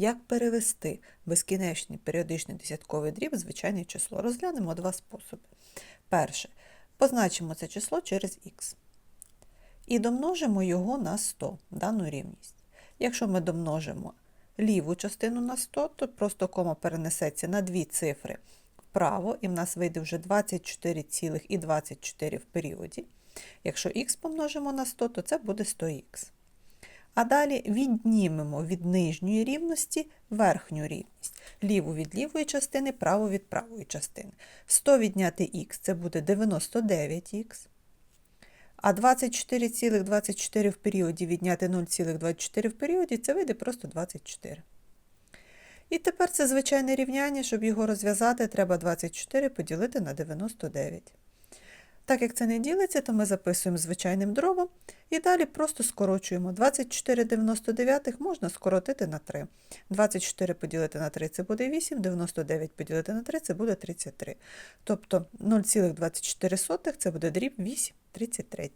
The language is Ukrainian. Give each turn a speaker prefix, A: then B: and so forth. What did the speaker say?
A: Як перевести безкінечний періодичний десятковий дріб в звичайне число? Розглянемо два способи. Перше. Позначимо це число через х. І домножимо його на 100, дану рівність. Якщо ми домножимо ліву частину на 100, то просто кома перенесеться на дві цифри вправо, і в нас вийде вже 24,24 в періоді. Якщо х помножимо на 100, то це буде 100х. А далі віднімемо від нижньої рівності верхню рівність. Ліву від лівої частини, праву від правої частини. 100 відняти х це буде 99х. А 24,24 в періоді відняти 0,24 в періоді це вийде просто 24. І тепер це звичайне рівняння, щоб його розв'язати, треба 24 поділити на 99. Так як це не ділиться, то ми записуємо звичайним дробом і далі просто скорочуємо. 24,99 можна скоротити на 3. 24 поділити на 3 це буде 8, 99 поділити на 3 це буде 33. Тобто 0,24 це буде дріб 8 33.